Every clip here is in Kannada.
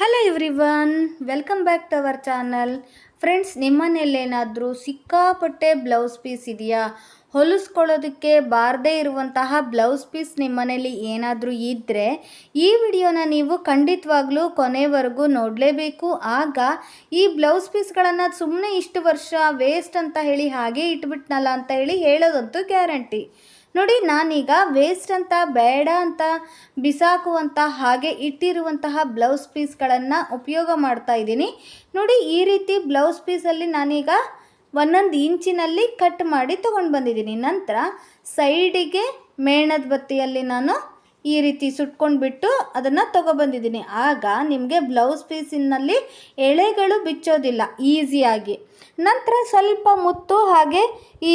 Hello everyone welcome back to our channel friends ನಿಮ್ಮನೇಲೇನಾದರೂ ಸಿಕ್ಕಾಪಟ್ಟೆ ಬ್ಲೌಸ್ ಪೀಸ್ ಇದೆಯಾ? ಹೊಲಿಸ್ಕೊಳ್ಳೋದಕ್ಕೆ ಬಾರದೇ ಇರುವಂತಹ ಬ್ಲೌಸ್ ಪೀಸ್ ನಿಮ್ಮನೇಲಿ ಏನಾದರೂ ಇದ್ದರೆ ಈ ವಿಡಿಯೋನ ನೀವು ಖಂಡಿತವಾಗ್ಲೂ ಕೊನೆವರೆಗೂ ನೋಡಲೇಬೇಕು. ಆಗ ಈ ಬ್ಲೌಸ್ ಪೀಸ್ಗಳನ್ನು ಸುಮ್ಮನೆ ಇಷ್ಟು ವರ್ಷ ವೇಸ್ಟ್ ಅಂತ ಹೇಳಿ ಹಾಗೆ ಇಟ್ಬಿಟ್ನಲ್ಲ ಅಂತ ಹೇಳಿ ಹೇಳೋದಂತೂ ಗ್ಯಾರಂಟಿ ನೋಡಿ, ನಾನೀಗ ವೇಸ್ಟ್ ಅಂತ, ಬೇಡ ಅಂತ ಬಿಸಾಕುವಂಥ ಹಾಗೆ ಇಟ್ಟಿರುವಂತಹ ಬ್ಲೌಸ್ ಪೀಸ್ಗಳನ್ನು ಉಪಯೋಗ ಮಾಡ್ತಾ ಇದ್ದೀನಿ. ನೋಡಿ, ಈ ರೀತಿ ಬ್ಲೌಸ್ ಪೀಸಲ್ಲಿ ನಾನೀಗ ಒಂದೊಂದು ಇಂಚಿನಲ್ಲಿ ಕಟ್ ಮಾಡಿ ತೊಗೊಂಡು ಬಂದಿದ್ದೀನಿ. ನಂತರ ಸೈಡಿಗೆ ಮೇಣದ ಬತ್ತಿಯಲ್ಲಿ ನಾನು ಈ ರೀತಿ ಸುಟ್ಕೊಂಡ್ಬಿಟ್ಟು ಅದನ್ನು ತೊಗೊಬಂದಿದ್ದೀನಿ ಆಗ ನಿಮಗೆ ಬ್ಲೌಸ್ ಪೀಸಿನಲ್ಲಿ ಎಳೆಗಳು ಬಿಚ್ಚೋದಿಲ್ಲ ಈಸಿಯಾಗಿ ನಂತರ ಸ್ವಲ್ಪ ಮುತ್ತು ಹಾಗೆ ಈ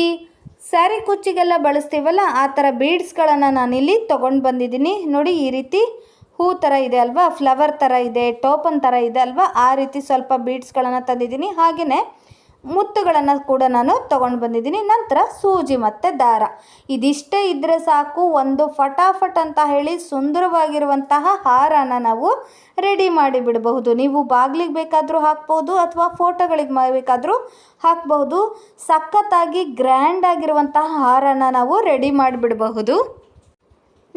ಸ್ಯಾರಿ ಕುಚ್ಚಿಗೆಲ್ಲ ಬಳಸ್ತೀವಲ್ಲ, ಆ ಥರ ಬೀಡ್ಸ್ಗಳನ್ನು ನಾನಿಲ್ಲಿ ತೊಗೊಂಡು ಬಂದಿದ್ದೀನಿ. ನೋಡಿ, ಈ ರೀತಿ ಹೂ ಥರ ಇದೆ ಅಲ್ವಾ? ಫ್ಲವರ್ ಥರ ಇದೆ, ಟೋಪನ್ ಥರ ಇದೆ ಅಲ್ವಾ? ಆ ರೀತಿ ಸ್ವಲ್ಪ ಬೀಡ್ಸ್ಗಳನ್ನು ತಂದಿದ್ದೀನಿ. ಹಾಗೆಯೇ ಮುತ್ತುಗಳನ್ನು ಕೂಡ ನಾನು ತೊಗೊಂಡು ಬಂದಿದ್ದೀನಿ. ನಂತರ ಸೂಜಿ ಮತ್ತು ದಾರ. ಇದಿಷ್ಟೇ ಇದ್ದರೆ ಸಾಕು. ಒಂದು ಫಟಾಫಟ್ ಅಂತ ಹೇಳಿ ಸುಂದರವಾಗಿರುವಂತಹ ಹಾರನ ನಾವು ರೆಡಿ ಮಾಡಿ ಬಿಡಬಹುದು. ನೀವು ಬಾಗಿಲಿಗೆ ಬೇಕಾದರೂ ಹಾಕ್ಬೋದು ಅಥವಾ ಫೋಟೋಗಳಿಗೆ ಬೇಕಾದರೂ ಹಾಕಬಹುದು. ಸಖತ್ತಾಗಿ ಗ್ರ್ಯಾಂಡ್ ಆಗಿರುವಂತಹ ಹಾರನ ನಾವು ರೆಡಿ ಮಾಡಿಬಿಡಬಹುದು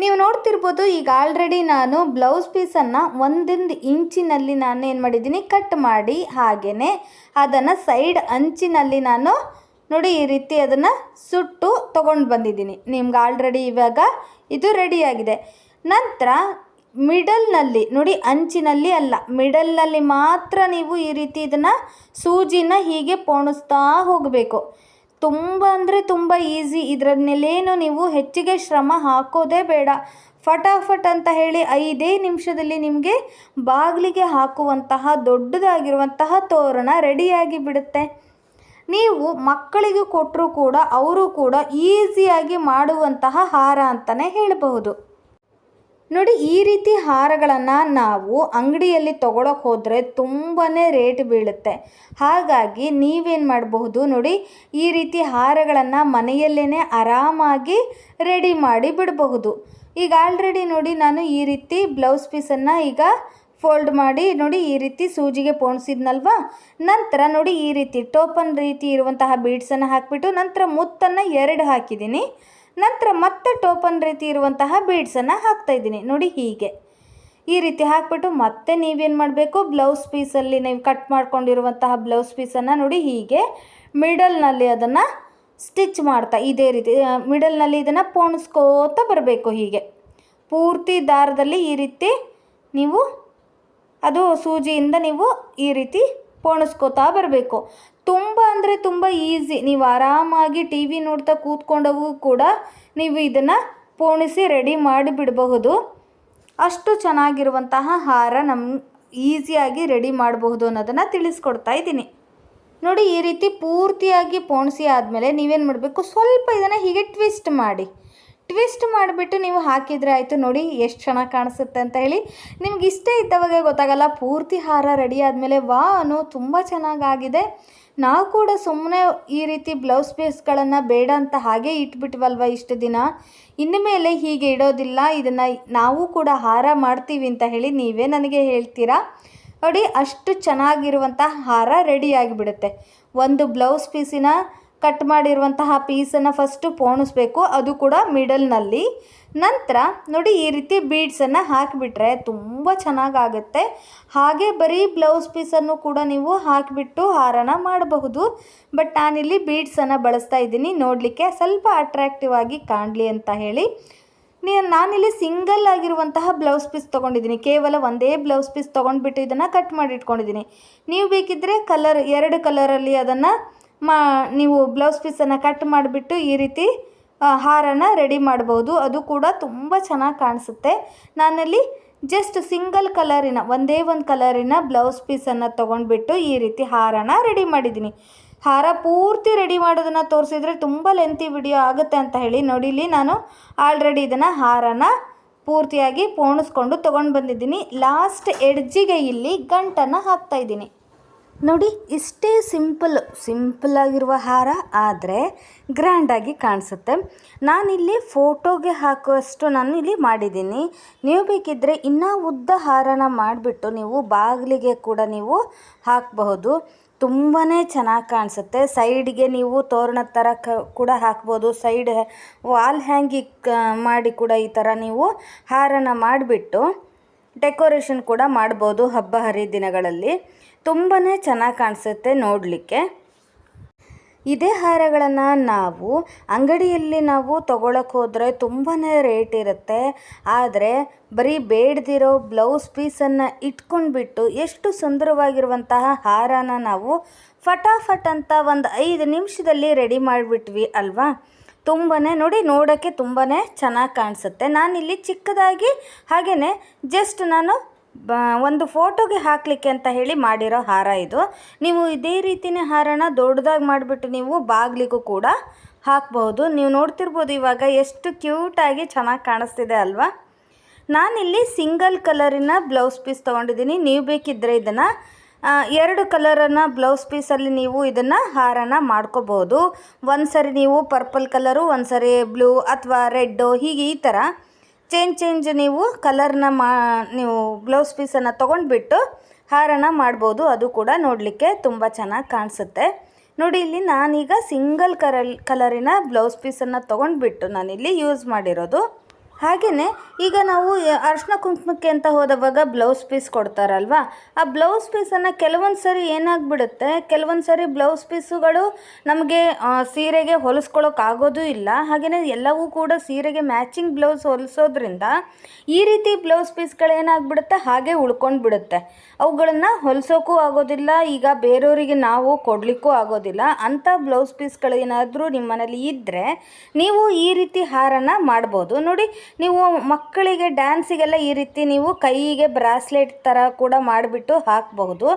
ನೀವು ನೋಡ್ತಿರ್ಬೋದು, ಈಗ ಆಲ್ರೆಡಿ ನಾನು ಬ್ಲೌಸ್ ಪೀಸನ್ನು ಒಂದೊಂದು ಇಂಚಿನಲ್ಲಿ ನಾನು ಏನು ಮಾಡಿದ್ದೀನಿ ಕಟ್ ಮಾಡಿ ಹಾಗೆಯೇ ಅದನ್ನು ಸೈಡ್ ಅಂಚಿನಲ್ಲಿ ನಾನು ನೋಡಿ ಈ ರೀತಿ ಅದನ್ನು ಸುಟ್ಟು ತೊಗೊಂಡು ಬಂದಿದ್ದೀನಿ. ನಿಮ್ಗೆ ಆಲ್ರೆಡಿ ಇವಾಗ ಇದು ರೆಡಿಯಾಗಿದೆ ನಂತರ ಮಿಡಲ್ನಲ್ಲಿ ನೋಡಿ ಅಂಚಿನಲ್ಲಿ ಅಲ್ಲ ಮಿಡಲ್ನಲ್ಲಿ ಮಾತ್ರ ನೀವು ಈ ರೀತಿ ಇದನ್ನು ಸೂಜಿನ ಹೀಗೆ ಪೋಣಿಸ್ತಾ ಹೋಗಬೇಕು. ತುಂಬ ಅಂದರೆ ತುಂಬ ಈಸಿ ಇದರನ್ನೆಲ್ಲೇನು ನೀವು ಹೆಚ್ಚಿಗೆ ಶ್ರಮ ಹಾಕೋದೇ ಬೇಡ. ಫಟಾಫಟ್ ಅಂತ ಹೇಳಿ ಐದೇ ನಿಮಿಷದಲ್ಲಿ ನಿಮಗೆ ಬಾಗಿಲಿಗೆ ಹಾಕುವಂತಹ ದೊಡ್ಡದಾಗಿರುವಂತಹ ತೋರಣ ರೆಡಿಯಾಗಿ ಬಿಡುತ್ತೆ. ನೀವು ಮಕ್ಕಳಿಗೆ ಕೊಟ್ಟರೂ ಕೂಡ, ಅವರು ಕೂಡ ಈಸಿಯಾಗಿ ಮಾಡುವಂತಹ ಹಾರ ಅಂತಲೇ ಹೇಳಬಹುದು. ನೋಡಿ, ಈ ರೀತಿ ಹಾರಗಳನ್ನು ನಾವು ಅಂಗಡಿಯಲ್ಲಿ ತೊಗೊಳಕ್ಕೆ ಹೋದರೆ ತುಂಬಾ ರೇಟ್ ಬೀಳುತ್ತೆ. ಹಾಗಾಗಿ ನೀವೇನು ಮಾಡಬಹುದು ನೋಡಿ, ಈ ರೀತಿ ಹಾರಗಳನ್ನು ಮನೆಯಲ್ಲೇ ಆರಾಮಾಗಿ ರೆಡಿ ಮಾಡಿ ಬಿಡಬಹುದು. ಈಗ ಆಲ್ರೆಡಿ ನೋಡಿ, ನಾನು ಈ ರೀತಿ ಬ್ಲೌಸ್ ಪೀಸನ್ನು ಈಗ ಫೋಲ್ಡ್ ಮಾಡಿ ನೋಡಿ, ಈ ರೀತಿ ಸೂಜಿಗೆ ಪೋಣಿಸಿದ್ನಲ್ವಾ? ನಂತರ ನೋಡಿ, ಈ ರೀತಿ ಟೋಪನ್ ರೀತಿ ಇರುವಂತಹ ಬೀಡ್ಸನ್ನು ಹಾಕಿಬಿಟ್ಟು ನಂತರ ಮುತ್ತನ್ನು ಎರಡು ಹಾಕಿದ್ದೀನಿ. ನಂತರ ಮತ್ತೆ ಟೋಪನ್ ರೀತಿ ಇರುವಂತಹ ಬೀಡ್ಸನ್ನು ಹಾಕ್ತಾಯಿದ್ದೀನಿ ನೋಡಿ ಹೀಗೆ. ಈ ರೀತಿ ಹಾಕ್ಬಿಟ್ಟು ಮತ್ತೆ ನೀವೇನು ಮಾಡಬೇಕು? ಬ್ಲೌಸ್ ಪೀಸಲ್ಲಿ ನೀವು ಕಟ್ ಮಾಡ್ಕೊಂಡಿರುವಂತಹ ಬ್ಲೌಸ್ ಪೀಸನ್ನು ನೋಡಿ ಹೀಗೆ ಮಿಡಲ್ನಲ್ಲಿ ಅದನ್ನು ಸ್ಟಿಚ್ ಮಾಡ್ತಾ, ಇದೇ ರೀತಿ ಮಿಡಲ್ನಲ್ಲಿ ಇದನ್ನು ಪೋಣಿಸ್ಕೋತಾ ಬರಬೇಕು ಹೀಗೆ. ಪೂರ್ತಿ ದಾರದಲ್ಲಿ ಈ ರೀತಿ ನೀವು ಅದು ಸೂಜಿಯಿಂದ ನೀವು ಈ ರೀತಿ ಪೋಣಿಸ್ಕೋತಾ ಬರಬೇಕು. ತುಂಬ ಅಂದರೆ ತುಂಬ ಈಸಿ ನೀವು ಆರಾಮಾಗಿ ಟಿ ವಿ ನೋಡ್ತಾ ಕೂತ್ಕೊಂಡವು ಕೂಡ ನೀವು ಇದನ್ನು ಪೋಣಿಸಿ ರೆಡಿ ಮಾಡಿ ಬಿಡಬಹುದು ಅಷ್ಟು ಚೆನ್ನಾಗಿರುವಂತಹ ಹಾರ ನಮ್ಮ ಈಸಿಯಾಗಿ ರೆಡಿ ಮಾಡಬಹುದು ಅನ್ನೋದನ್ನು ತಿಳಿಸ್ಕೊಡ್ತಾ ಇದ್ದೀನಿ. ನೋಡಿ ಈ ರೀತಿ ಪೂರ್ತಿಯಾಗಿ ಪೋಣಿಸಿ ಆದಮೇಲೆ ನೀವೇನು ಮಾಡಬೇಕು? ಸ್ವಲ್ಪ ಇದನ್ನು ಹೀಗೆ ಟ್ವಿಸ್ಟ್ ಮಾಡಿ. ಟ್ವಿಸ್ಟ್ ಮಾಡಿಬಿಟ್ಟು ನೀವು ಹಾಕಿದರೆ ಆಯಿತು ನೋಡಿ ಎಷ್ಟು ಚೆನ್ನಾಗಿ ಕಾಣಿಸುತ್ತೆ ಅಂತ ಹೇಳಿ. ನಿಮ್ಗೆ ಇಷ್ಟ ಇದ್ದವಾಗ ಗೊತ್ತಾಗಲ್ಲ, ಪೂರ್ತಿ ಹಾರ ರೆಡಿ ಆದಮೇಲೆ ವಾ ಅನ್ನೋ ತುಂಬ ಚೆನ್ನಾಗಾಗಿದೆ ನಾವು ಕೂಡ ಸುಮ್ಮನೆ ಈ ರೀತಿ ಬ್ಲೌಸ್ ಪೀಸ್ಗಳನ್ನು ಬೇಡ ಅಂತ ಹಾಗೆ ಇಟ್ಬಿಟ್ವಲ್ವ ಇಷ್ಟು ದಿನ? ಇನ್ನು ಮೇಲೆ ಹೀಗೆ ಇಡೋದಿಲ್ಲ, ಇದನ್ನು ನಾವು ಕೂಡ ಹಾರ ಮಾಡ್ತೀವಿ ಅಂತ ಹೇಳಿ ನೀವೇ ನನಗೆ ಹೇಳ್ತೀರಾ? ನೋಡಿ, ಅಷ್ಟು ಚೆನ್ನಾಗಿರುವಂಥ ಹಾರ ರೆಡಿಯಾಗಿಬಿಡುತ್ತೆ ಒಂದು ಬ್ಲೌಸ್ ಪೀಸಿನ ಕಟ್ ಮಾಡಿರುವಂತಹ ಪೀಸನ್ನು ಫಸ್ಟು ಪೋಣಿಸ್ಬೇಕು. ಅದು ಕೂಡ ಮಿಡಲ್ನಲ್ಲಿ ನಂತರ ನೋಡಿ ಈ ರೀತಿ ಬೀಡ್ಸನ್ನು ಹಾಕಿಬಿಟ್ರೆ ತುಂಬ ಚೆನ್ನಾಗಾಗುತ್ತೆ. ಹಾಗೆ ಬರೀ ಬ್ಲೌಸ್ ಪೀಸನ್ನು ಕೂಡ ನೀವು ಹಾಕಿಬಿಟ್ಟು ಹಾರನ ಮಾಡಬಹುದು. ಬಟ್ ನಾನಿಲ್ಲಿ ಬೀಡ್ಸನ್ನು ಬಳಸ್ತಾ ಇದ್ದೀನಿ. ನೋಡಲಿಕ್ಕೆ ಸ್ವಲ್ಪ ಅಟ್ರಾಕ್ಟಿವ್ ಆಗಿ ಕಾಣಲಿ ಅಂತ ಹೇಳಿ. ನಾನಿಲ್ಲಿ ಸಿಂಗಲ್ ಆಗಿರುವಂತಹ ಬ್ಲೌಸ್ ಪೀಸ್ ತೊಗೊಂಡಿದ್ದೀನಿ. ಕೇವಲ ಒಂದೇ ಬ್ಲೌಸ್ ಪೀಸ್ ತೊಗೊಂಡ್ಬಿಟ್ಟು ಇದನ್ನು ಕಟ್ ಮಾಡಿ ಇಟ್ಕೊಂಡಿದ್ದೀನಿ ನೀವು ಬೇಕಿದ್ದರೆ ಕಲರ್ ಎರಡು ಕಲರಲ್ಲಿ ಅದನ್ನು ಮಾ, ನೀವು ಬ್ಲೌಸ್ ಪೀಸನ್ನು ಕಟ್ ಮಾಡಿಬಿಟ್ಟು ಈ ರೀತಿ ಹಾರನ ರೆಡಿ ಮಾಡ್ಬೋದು. ಅದು ಕೂಡ ತುಂಬ ಚೆನ್ನಾಗಿ ಕಾಣಿಸುತ್ತೆ. ನಾನಲ್ಲಿ ಜಸ್ಟ್ ಸಿಂಗಲ್ ಕಲರಿನ ಒಂದೇ ಒಂದು ಕಲರಿನ ಬ್ಲೌಸ್ ಪೀಸನ್ನು ತೊಗೊಂಡ್ಬಿಟ್ಟು ಈ ರೀತಿ ಹಾರನ ರೆಡಿ ಮಾಡಿದ್ದೀನಿ. ಹಾರ ಪೂರ್ತಿ ರೆಡಿ ಮಾಡೋದನ್ನು ತೋರಿಸಿದ್ರೆ ತುಂಬ ಲೆಂತಿ ವಿಡಿಯೋ ಆಗುತ್ತೆ ಅಂತ ಹೇಳಿ ನೋಡಿಲಿ ನಾನು ಆಲ್ರೆಡಿ ಇದನ್ನು ಹಾರನ ಪೂರ್ತಿಯಾಗಿ ಪೋಣಿಸ್ಕೊಂಡು ತೊಗೊಂಡು ಬಂದಿದ್ದೀನಿ. ಲಾಸ್ಟ್ ಎಡ್ಜಿಗೆ ಇಲ್ಲಿ ಗಂಟನ್ನು ಹಾಕ್ತಾಯಿದ್ದೀನಿ ನೋಡಿ, ಇಷ್ಟೇ ಸಿಂಪಲ್ ಸಿಂಪಲ್ ಆಗಿರುವ ಹಾರ ಆದರೆ ಗ್ರ್ಯಾಂಡಾಗಿ ಕಾಣಿಸುತ್ತೆ. ನಾನಿಲ್ಲಿ ಫೋಟೋಗೆ ಹಾಕುವಷ್ಟು ನಾನು ಇಲ್ಲಿ ಮಾಡಿದ್ದೀನಿ. ನೀವು ಬೇಕಿದ್ದರೆ ಇನ್ನೂ ಉದ್ದ ಹಾರನ ಮಾಡಿಬಿಟ್ಟು ನೀವು ಬಾಗಿಲಿಗೆ ಕೂಡ ನೀವು ಹಾಕಬಹುದು. ತುಂಬಾ ಚೆನ್ನಾಗಿ ಕಾಣಿಸುತ್ತೆ. ಸೈಡ್ಗೆ ನೀವು ತೋರಣದ ಥರ ಕ, ಕೂಡ ಹಾಕ್ಬೋದು. ಸೈಡ್ ವಾಲ್ ಹ್ಯಾಂಗಿಂಗ್ ಮಾಡಿ ಕೂಡ ಈ ಥರ ನೀವು ಹಾರನ ಮಾಡಿಬಿಟ್ಟು ಡೆಕೋರೇಷನ್ ಕೂಡ ಮಾಡ್ಬೋದು ಹಬ್ಬ ಹರಿದಿನಗಳಲ್ಲಿ. ತುಂಬಾ ಚೆನ್ನಾಗಿ ಕಾಣಿಸುತ್ತೆ ನೋಡಲಿಕ್ಕೆ. ಇದೇ ಹಾರಗಳನ್ನು ನಾವು ಅಂಗಡಿಯಲ್ಲಿ ನಾವು ತೊಗೊಳಕ್ಕೆ ಹೋದರೆ ತುಂಬಾ ರೇಟ್ ಇರುತ್ತೆ. ಆದರೆ ಬರೀ ಬೇಡದಿರೋ ಬ್ಲೌಸ್ ಪೀಸನ್ನು ಇಟ್ಕೊಂಡ್ಬಿಟ್ಟು ಎಷ್ಟು ಸುಂದರವಾಗಿರುವಂತಹ ಹಾರನ ನಾವು ಫಟಾಫಟ್ ಅಂತ ಒಂದು ಐದು ನಿಮಿಷದಲ್ಲಿ ರೆಡಿ ಮಾಡಿಬಿಟ್ವಿ ಅಲ್ವಾ? ತುಂಬಾ ನೋಡಿ ನೋಡೋಕ್ಕೆ ತುಂಬಾ ಚೆನ್ನಾಗಿ ಕಾಣಿಸುತ್ತೆ. ನಾನಿಲ್ಲಿ ಚಿಕ್ಕದಾಗಿ ಹಾಗೆಯೇ ಜಸ್ಟ್ ನಾನು ಒಂದು ಫೋಟೋಗೆ ಹಾಕಲಿಕ್ಕೆ ಅಂತ ಹೇಳಿ ಮಾಡಿರೋ ಹಾರ ಇದು. ನೀವು ಇದೇ ರೀತಿಯೇ ಹಾರನ ದೊಡ್ಡದಾಗಿ ಮಾಡಿಬಿಟ್ಟು ನೀವು ಬಾಗಿಲಿಗೂ ಕೂಡ ಹಾಕಬಹುದು. ನೀವು ನೋಡ್ತಿರ್ಬೋದು ಇವಾಗ ಎಷ್ಟು ಕ್ಯೂಟಾಗಿ ಚೆನ್ನಾಗಿ ಕಾಣಿಸ್ತಿದೆ ಅಲ್ವಾ? ನಾನಿಲ್ಲಿ ಸಿಂಗಲ್ ಕಲರಿನ ಬ್ಲೌಸ್ ಪೀಸ್ ತೊಗೊಂಡಿದ್ದೀನಿ. ನೀವು ಬೇಕಿದ್ದರೆ ಇದನ್ನು ಎರಡು ಕಲರನ್ನು ಬ್ಲೌಸ್ ಪೀಸಲ್ಲಿ ನೀವು ಇದನ್ನು ಹಾರನ ಮಾಡ್ಕೋಬೋದು. ಒಂದು ಸರಿ ನೀವು ಪರ್ಪಲ್ ಕಲರು ಒಂದು ಸರಿ ಬ್ಲೂ ಅಥವಾ ರೆಡ್ಡು, ಹೀಗೆ ಈ ಥರ ಚೇಂಜ್ ಚೇಂಜ್ ನೀವು ಕಲರ್ನ ಮಾ, ನೀವು ಬ್ಲೌಸ್ ಪೀಸನ್ನು ತೊಗೊಂಡ್ಬಿಟ್ಟು ಹಾರನ ಮಾಡ್ಬೋದು. ಅದು ಕೂಡ ನೋಡಲಿಕ್ಕೆ ತುಂಬ ಚೆನ್ನಾಗಿ ಕಾಣಿಸುತ್ತೆ. ನೋಡಿ, ಇಲ್ಲಿ ನಾನೀಗ ಸಿಂಗಲ್ ಕರಲ್, ಕಲರಿನ ಬ್ಲೌಸ್ ಪೀಸನ್ನು ತೊಗೊಂಡ್ಬಿಟ್ಟು ನಾನಿಲ್ಲಿ ಯೂಸ್ ಮಾಡಿರೋದು. ಹಾಗೆಯೇ ಈಗ ನಾವು ಅರ್ಶಿನ ಕುಂಕುಮಕ್ಕೆ ಅಂತ ಹೋದವಾಗ ಬ್ಲೌಸ್ ಪೀಸ್ ಕೊಡ್ತಾರಲ್ವಾ? ಆ ಬ್ಲೌಸ್ ಪೀಸನ್ನು ಕೆಲವೊಂದು ಸರಿ ಏನಾಗ್ಬಿಡುತ್ತೆ? ಕೆಲವೊಂದು ಸರಿ ಬ್ಲೌಸ್ ಪೀಸುಗಳು ನಮಗೆ ಸೀರೆಗೆ ಹೊಲಿಸ್ಕೊಳ್ಳೋಕ್ಕಾಗೋದು ಇಲ್ಲ. ಹಾಗೆಯೇ ಎಲ್ಲವೂ ಕೂಡ ಸೀರೆಗೆ ಮ್ಯಾಚಿಂಗ್ ಬ್ಲೌಸ್ ಹೊಲಿಸೋದ್ರಿಂದ ಈ ರೀತಿ ಬ್ಲೌಸ್ ಪೀಸ್ಗಳು ಏನಾಗ್ಬಿಡುತ್ತೆ? ಹಾಗೆ ಉಳ್ಕೊಂಡು ಬಿಡುತ್ತೆ ಅವುಗಳನ್ನು ಹೊಲಿಸೋಕ್ಕೂ ಆಗೋದಿಲ್ಲ, ಈಗ ಬೇರೆಯವರಿಗೆ ನಾವು ಕೊಡಲಿಕ್ಕೂ ಆಗೋದಿಲ್ಲ. ಅಂಥ ಬ್ಲೌಸ್ ಪೀಸ್ಗಳು ಏನಾದರೂ ನಿಮ್ಮ ಮನೇಲಿ ಇದ್ದರೆ ನೀವು ಈ ರೀತಿ ಹಾರನ ಮಾಡ್ಬೋದು. ನೋಡಿ ನೀವು ಮಕ್ಕಳಿಗೆ ಡ್ಯಾನ್ಸಿಗೆಲ್ಲ ಈ ರೀತಿ ನೀವು ಕೈಗೆ ಬ್ರಾಸ್ಲೆಟ್ ಥರ ಕೂಡ ಮಾಡಿಬಿಟ್ಟು ಹಾಕಬಹುದು.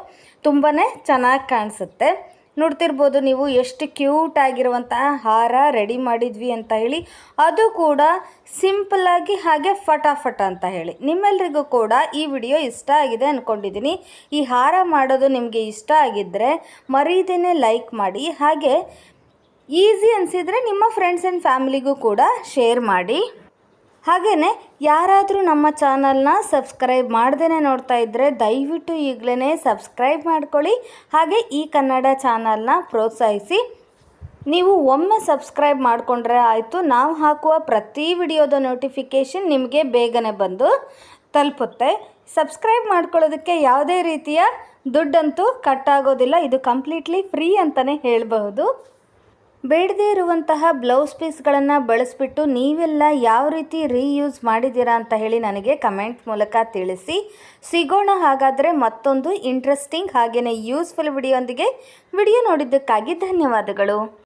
ತುಂಬಾ ಚೆನ್ನಾಗಿ ಕಾಣಿಸುತ್ತೆ. ನೋಡ್ತಿರ್ಬೋದು ನೀವು ಎಷ್ಟು ಕ್ಯೂಟ್ ಆಗಿರುವಂತಹ ಹಾರ ರೆಡಿ ಮಾಡಿದ್ವಿ ಅಂತ ಹೇಳಿ. ಅದು ಕೂಡ ಸಿಂಪಲ್ಲಾಗಿ ಹಾಗೆ ಫಟಾಫಟ ಅಂತ ಹೇಳಿ. ನಿಮ್ಮೆಲ್ರಿಗೂ ಕೂಡ ಈ ವಿಡಿಯೋ ಇಷ್ಟ ಆಗಿದೆ ಅಂದ್ಕೊಂಡಿದ್ದೀನಿ ಈ ಹಾರ ಮಾಡೋದು ನಿಮಗೆ ಇಷ್ಟ ಆಗಿದ್ದರೆ ಮರೀದೇನೆ ಲೈಕ್ ಮಾಡಿ. ಹಾಗೆ ಈಸಿ ಅನಿಸಿದರೆ ನಿಮ್ಮ ಫ್ರೆಂಡ್ಸ್ ಆ್ಯಂಡ್ ಫ್ಯಾಮಿಲಿಗೂ ಕೂಡ ಶೇರ್ ಮಾಡಿ. ಹಾಗೆಯೇ ಯಾರಾದರೂ ನಮ್ಮ ಚಾನಲ್ನ ಸಬ್ಸ್ಕ್ರೈಬ್ ಮಾಡ್ದೇ ನೋಡ್ತಾ ಇದ್ದರೆ ದಯವಿಟ್ಟು ಈಗಲೇ ಸಬ್ಸ್ಕ್ರೈಬ್ ಮಾಡ್ಕೊಳ್ಳಿ. ಹಾಗೆ ಈ ಕನ್ನಡ ಚಾನಲ್ನ ಪ್ರೋತ್ಸಾಹಿಸಿ. ನೀವು ಒಮ್ಮೆ ಸಬ್ಸ್ಕ್ರೈಬ್ ಮಾಡಿಕೊಂಡ್ರೆ ಆಯಿತು, ನಾವು ಹಾಕುವ ಪ್ರತಿ ವಿಡಿಯೋದ ನೋಟಿಫಿಕೇಷನ್ ನಿಮಗೆ ಬೇಗನೆ ಬಂದು ತಲುಪುತ್ತೆ. ಸಬ್ಸ್ಕ್ರೈಬ್ ಮಾಡ್ಕೊಳ್ಳೋದಕ್ಕೆ ಯಾವುದೇ ರೀತಿಯ ದುಡ್ಡಂತೂ ಕಟ್ಟಾಗೋದಿಲ್ಲ ಇದು ಕಂಪ್ಲೀಟ್ಲಿ ಫ್ರೀ ಅಂತಲೇ ಹೇಳಬಹುದು. ಬೇಡದೇ ಇರುವಂತಹ ಬ್ಲೌಸ್ ಪೀಸ್ಗಳನ್ನು ಬಳಸಿಬಿಟ್ಟು ನೀವೆಲ್ಲ ಯಾವ ರೀತಿ ರೀಯೂಸ್ ಮಾಡಿದ್ದೀರಾ ಅಂತ ಹೇಳಿ ನನಗೆ ಕಮೆಂಟ್ ಮೂಲಕ ತಿಳಿಸಿ. ಸಿಗೋಣ ಹಾಗಾದರೆ ಮತ್ತೊಂದು ಇಂಟ್ರೆಸ್ಟಿಂಗ್ ಹಾಗೆಯೇ ಯೂಸ್ಫುಲ್ ವಿಡಿಯೋ ವಿಡಿಯೋ ನೋಡಿದ್ದಕ್ಕಾಗಿ ಧನ್ಯವಾದಗಳು.